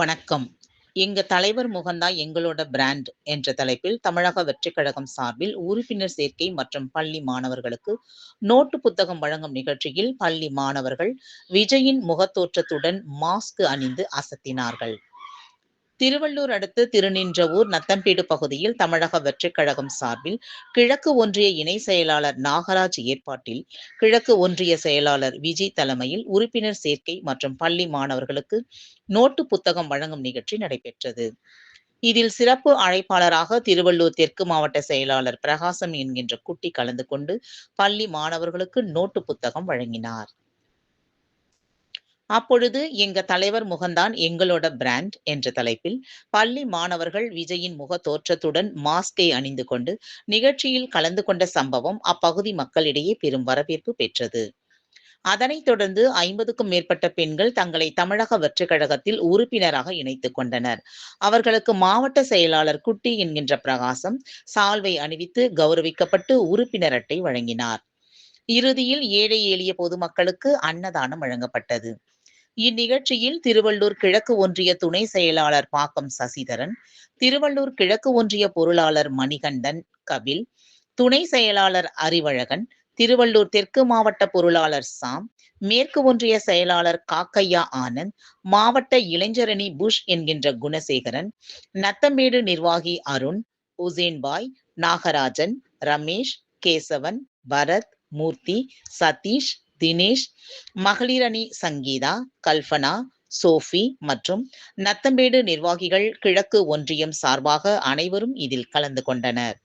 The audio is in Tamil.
வணக்கம். எங்க தலைவர் முகந்தான் எங்களோட பிராண்ட் என்ற தலைப்பில் தமிழக வெற்றி கழகம் சார்பில் உறுப்பினர் சேர்க்கை மற்றும் பள்ளி மாணவர்களுக்கு நோட்டு புத்தகம் வழங்கும் நிகழ்ச்சியில் பள்ளி மாணவர்கள் விஜயின் முகத்தோற்றத்துடன் மாஸ்க் அணிந்து அசத்தினார்கள். திருவள்ளூர் அடுத்து திருநின்றவூர் நத்தம்பீடு பகுதியில் தமிழக வெற்றிக் கழகம் சார்பில் கிழக்கு ஒன்றிய இணை செயலாளர் நாகராஜ் ஏற்பாட்டில் கிழக்கு ஒன்றிய செயலாளர் விஜய் தலைமையில் உறுப்பினர் சேர்க்கை மற்றும் பள்ளி மாணவர்களுக்கு நோட்டு புத்தகம் வழங்கும் நிகழ்ச்சி நடைபெற்றது. இதில் சிறப்பு அழைப்பாளராக திருவள்ளூர் தெற்கு மாவட்ட செயலாளர் பிரகாசம் என்கின்ற குட்டி கலந்து கொண்டு பள்ளி மாணவர்களுக்கு நோட்டு புத்தகம் வழங்கினார். அப்பொழுது எங்க தலைவர் முகந்தான் எங்களோட பிராண்ட் என்ற தலைப்பில் பள்ளி மாணவர்கள் விஜயின் முக தோற்றத்துடன் மாஸ்கை அணிந்து கொண்டு நிகழ்ச்சியில் கலந்து கொண்ட சம்பவம் அப்பகுதி மக்களிடையே பெரும் வரவேற்பு பெற்றது. அதனைத் தொடர்ந்து ஐம்பதுக்கும் மேற்பட்ட பெண்கள் தங்களை தமிழக வெற்றிக் கழகத்தில் உறுப்பினராக இணைத்துக் கொண்டனர். அவர்களுக்கு மாவட்ட செயலாளர் குட்டி என்கின்ற பிரகாசம் சால்வை அணிவித்து கௌரவிக்கப்பட்டு உறுப்பினர் அட்டை வழங்கினார். இறுதியில் ஏழை எளிய பொதுமக்களுக்கு அன்னதானம் வழங்கப்பட்டது. இந்நிகழ்ச்சியில் திருவள்ளூர் கிழக்கு ஒன்றிய துணை செயலாளர் பாக்கம் சசிதரன், திருவள்ளூர் கிழக்கு ஒன்றிய பொருளாளர் மணிகண்டன் கபில், துணை செயலாளர் அறிவழகன், திருவள்ளூர் தெற்கு மாவட்ட பொருளாளர் சாம், மேற்கு ஒன்றிய செயலாளர் காக்கையா ஆனந்த், மாவட்ட இளைஞரணி புஷ் என்கின்ற குணசேகரன், நத்தம்பேடு நிர்வாகி அருண், உசேன்பாய், நாகராஜன், ரமேஷ், கேசவன், பரத், மூர்த்தி, சதீஷ், தினேஷ், மகளிர் அணி சங்கீதா, கல்பனா, சோஃபி மற்றும் நத்தம்பேடு நிர்வாகிகள் கிழக்கு ஒன்றியம் சார்பாக அனைவரும் இதில் கலந்து கொண்டனர்.